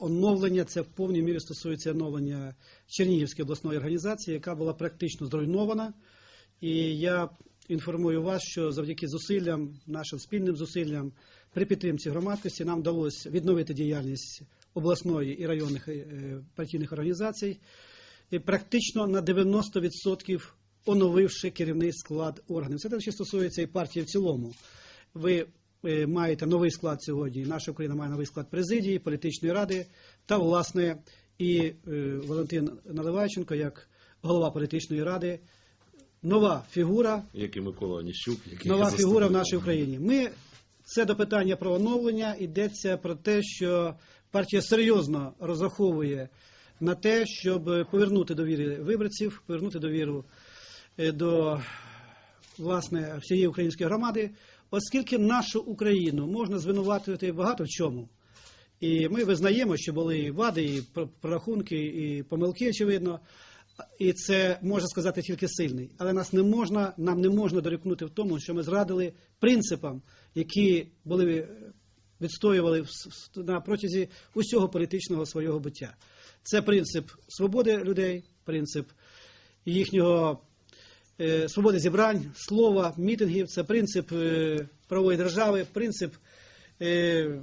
Оновлення це в повній мірі стосується оновлення Чернігівської обласної організації, яка була практично зруйнована. І я інформую вас, що завдяки зусиллям, нашим спільним зусиллям при підтримці громадськості нам вдалося відновити діяльність обласної і районних е, партійних організацій, і практично на 90% оновивши керівний склад органів. Це також стосується і партії в цілому. Ви маєте новий склад сьогодні. Наша Україна має новий склад президії, політичної ради та, власне, і е, Валентин Наливайченко, як голова політичної ради, нова фігура, як і Микола Оніщук, який нова фігура в нашій Україні. Ми це до питання про оновлення. Йдеться про те, що партія серйозно розраховує на те, щоб повернути довіру виборців, повернути довіру е, до власне всієї української громади, оскільки нашу Україну можна звинуватити багато в чому. І ми визнаємо, що були і вади, і прорахунки, і помилки, очевидно. І це може сказати тільки сильний. Але нас не можна, нам не можна дорікнути в тому, що ми зрадили принципам, які були е, відстоювали на протязі усього політичного свого буття. Це принцип свободи людей, принцип їхнього свободи зібрань, слова, мітингів, це принцип е, правової держави, принцип е,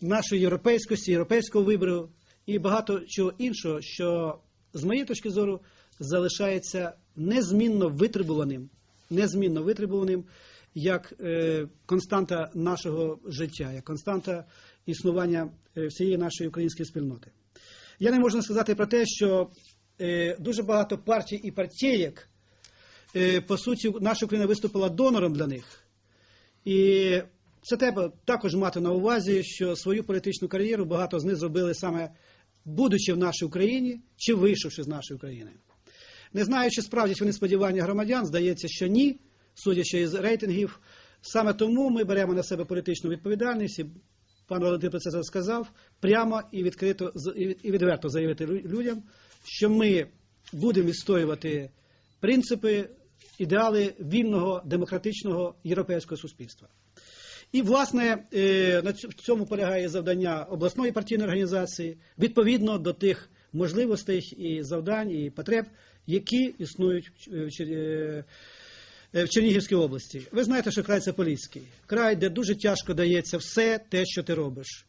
нашої європейськості, європейського вибору і багато чого іншого, що з моєї точки зору залишається незмінно витребуваним, незмінно витребуваним як е, константа нашого життя, як константа існування е, всієї нашої української спільноти. Я не можу сказати про те, що е, дуже багато партій і партієк, е, по суті, наша Україна виступила донором для них. І це треба також мати на увазі, що свою політичну кар'єру багато з них зробили саме будучи в нашій Україні чи вийшовши з нашої України. Не знаю, чи справдять вони сподівання громадян, здається, що ні, судячи із рейтингів. Саме тому ми беремо на себе політичну відповідальність, і пан Валентин про це сказав, прямо і відкрито і відверто заявити людям, що ми будемо відстоювати принципи, ідеали вільного, демократичного європейського суспільства. І, власне, е, в цьому полягає завдання обласної партійної організації відповідно до тих можливостей і завдань і потреб, які існують в е, е, Чернігівській області. Ви знаєте, що край це Поліський, край, де дуже тяжко дається все те, що ти робиш.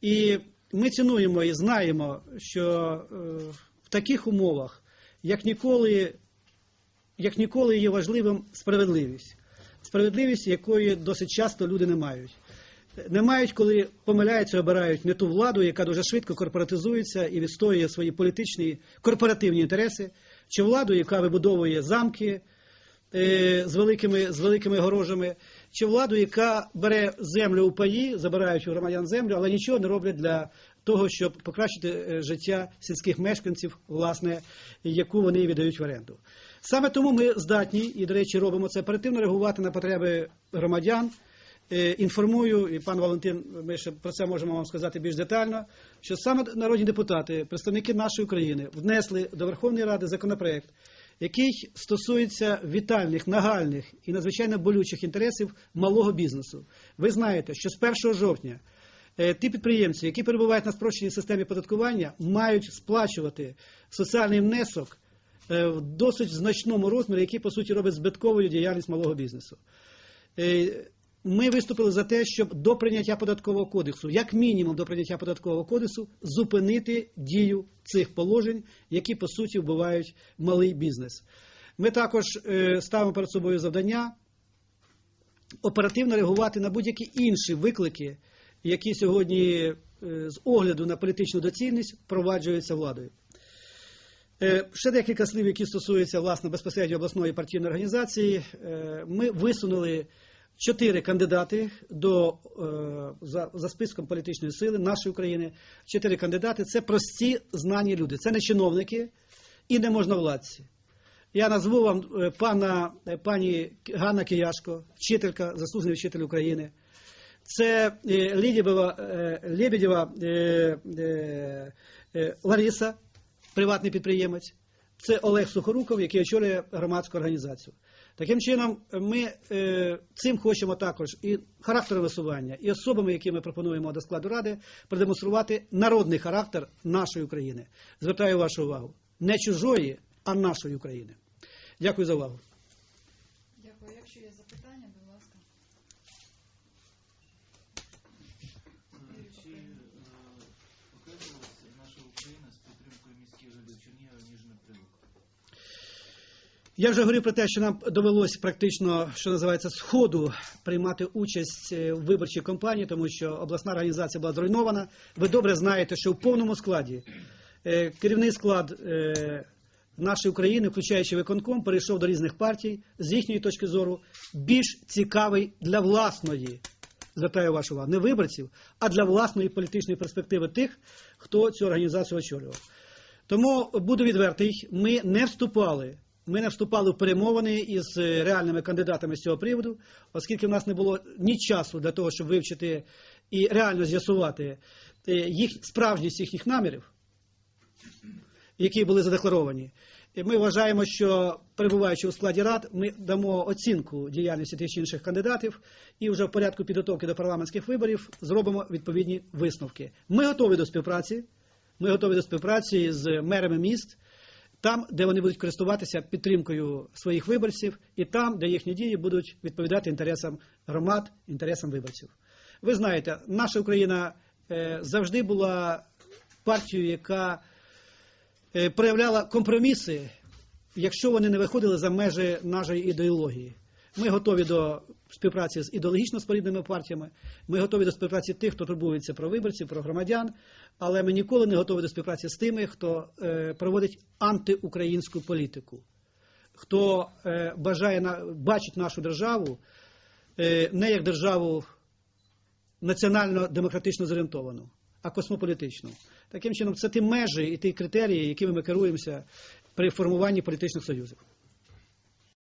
І ми цінуємо і знаємо, що в таких умовах, як ніколи, як ніколи є важливим справедливість. Справедливість, якої досить часто люди не мають. Не мають, коли помиляються, обирають не ту владу, яка дуже швидко корпоратизується і відстоює свої політичні корпоративні інтереси, чи владу, яка вибудовує замки е, з великими, з великими горожами, чи владу, яка бере землю у паї, забирають у громадян землю, але нічого не роблять для того, щоб покращити е, життя сільських мешканців, власне, яку вони віддають в оренду. Саме тому ми здатні, і, до речі, робимо це оперативно реагувати на потреби громадян. Е, Інформую, і пан Валентин, ми ще про це можемо вам сказати більш детально, що саме народні депутати, представники нашої України, внесли до Верховної Ради законопроект, який стосується вітальних, нагальних і надзвичайно болючих інтересів малого бізнесу. Ви знаєте, що з 1 жовтня ті підприємці, які перебувають на спрощеній системі податкування, мають сплачувати соціальний внесок е, в досить значному розмірі, який, по суті, робить збитковою діяльність малого бізнесу. Е, Ми виступили за те, щоб до прийняття податкового кодексу, як мінімум до прийняття податкового кодексу, зупинити дію цих положень, які по суті вбивають малий бізнес. Ми також е, ставимо перед собою завдання оперативно реагувати на будь-які інші виклики, які сьогодні е, з огляду на політичну доцільність впроваджуються владою. Е, Ще декілька слів, які стосуються власне безпосередньо обласної партійної організації. Е, Ми висунули чотири кандидати до за, за списком політичної сили нашої України. Чотири кандидати це прості знані люди, це не чиновники і не можновладці. Я назву вам пана пані Ганна Кияшко, вчителька, заслужений вчитель України. Це Лідєва, е, Лебедєва е, е, е, Лариса, приватний підприємець. Це Олег Сухоруков, який очолює громадську організацію. Таким чином, ми цим хочемо також і характером висування, і особами, які ми пропонуємо до складу ради, продемонструвати народний характер нашої України. Звертаю вашу увагу. Не чужої, а нашої України. Дякую за увагу. Дякую. Якщо є запитання, будь ласка. Я вже говорив про те, що нам довелось практично, що називається, з ходу приймати участь е, в виборчій кампанії, тому що обласна організація була зруйнована. Ви добре знаєте, що в повному складі е, керівний склад е, нашої України, включаючи виконком, перейшов до різних партій з їхньої точки зору більш цікавий для власної. Звертаю вашу увагу, не виборців, а для власної політичної перспективи тих, хто цю організацію очолював. Тому буду відвертий, ми не вступали. Ми не вступали в перемовини із е, реальними кандидатами з цього приводу, оскільки в нас не було ні часу для того, щоб вивчити і реально з'ясувати е, їх справжність їхніх намірів, які були задекларовані. І Ми вважаємо, що перебуваючи у складі рад, ми дамо оцінку діяльності тих чи інших кандидатів і вже в порядку підготовки до парламентських виборів зробимо відповідні висновки. Ми готові до співпраці. Ми готові до співпраці з мерами міст, там, де вони будуть користуватися підтримкою своїх виборців, і там, де їхні дії будуть відповідати інтересам громад, інтересам виборців. Ви знаєте, наша Україна е, завжди була партією, яка е, проявляла компроміси, якщо вони не виходили за межі нашої ідеології. Ми готові до співпраці з ідеологічно спорідними партіями. Ми готові до співпраці тих, хто турбується про виборців, про громадян. Але ми ніколи не готові до співпраці з тими, хто е, проводить антиукраїнську політику, хто е, бажає на, бачить нашу державу е, не як державу національно-демократично зорієнтовану, а космополітичну. Таким чином, це ті межі і ті критерії, якими ми керуємося при формуванні політичних союзів.